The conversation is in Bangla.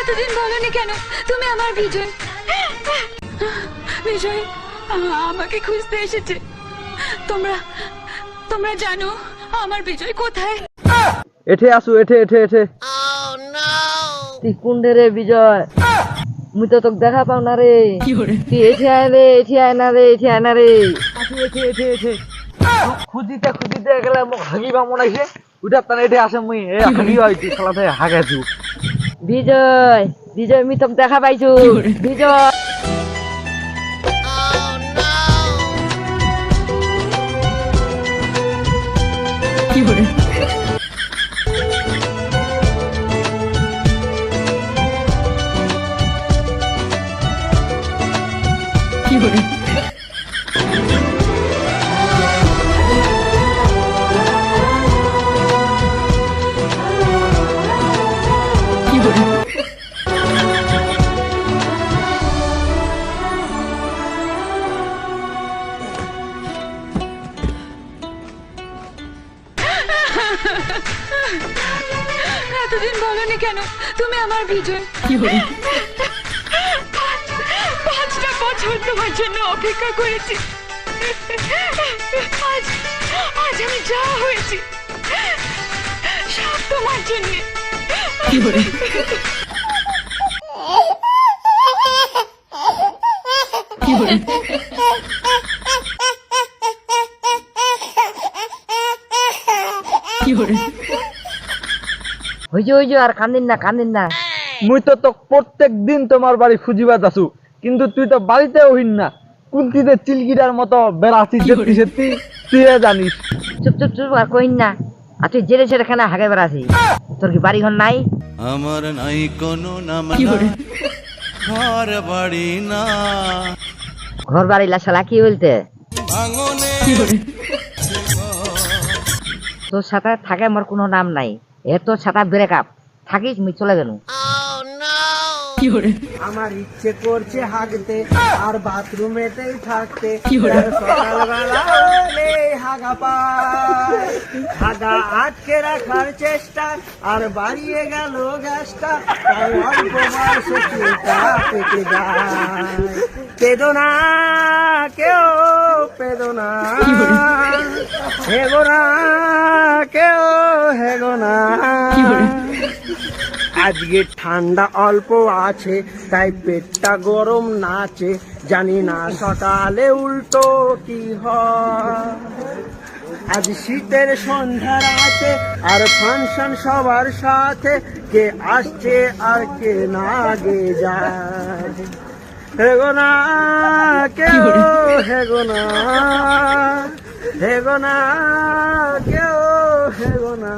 এতদিন বলনি কেন? তুমি আমার বিজয়। বিজয় আমাকে খুঁজতে এসেছে। তোমরা তোমরা জানো আমার বিজয় কোথায়? এঠে আসু এঠে এঠে এঠে। তুই কুন্ডে রে বিজয়? মুই তো তোকে দেখা পাও না রে। তুই এঠে আয় রে এঠে আয় না রে এঠে আয় না রে। আসু এঠে এঠে এঠে। খুঁজিতে খুঁজিতে গেলে মোক হাগিবা মন আইছে উঠা তানে এঠে আসে মুই। এ হাগি হইছি খেলাতে হাগাইছু বিজয় বিজয় মুই তোকে দেখা পাইছো। বিজয়। এতদিন বলনি কেন? তুমি আমার বিজয় পাঁচ- পাঁচটা বছর তোমার জন্য অপেক্ষা করেছি। আজ আজ আমি যা হয়েছি সব তোমার জন্য। হইছে? হইছে আর কান্দিন না কান্দিন না। মুই তো তোক প্রত্যেক দিন তোমার বাড়ি খুঁজিবা যাসু কিন্তু তুই তো বাড়িতে ওহিন না। কুন্তিতে চিলকিটার মতো তুই জানিস। চুপ চুপ চুপ আর কইন না। আর তুই জেলে ছেড়ে খানা হাগে বেড়াছি তোর কি বাড়ি ঘর নাই? আমার নাই কোনো নাম না। ঘর বাড়ি না। ঘর বাড়ি লাশালা কি বলতে ভাঙনে তোর সাথে থাকে আমার কোনো নাম নাই। এ তোর সাথে ব্রেক আপ থাকিস মুই চলে গেল আমার ইচ্ছে করছে হাগতে আর বাথরুমেতেই থাকতে। হাগা পায়। হাগা আটকে রাখার চেষ্টা আর বাড়িয়ে গেল গ্যাসটা তাই অল্প বয়সে যায়। পেদো না কেউ পেদো না। না। কেউ হেগো না। আজকে ঠান্ডা অল্প আছে তাই পেটটা গরম নাচে। জানি না সকালে উল্টো কি হয়। আজ শীতের সন্ধ্যা রাতে আর ফাংশন সবার সাথে। কে আসছে আর কে না গে যায়। হেগো না কেউ হেগো না। হেগো না কেউ হেগো না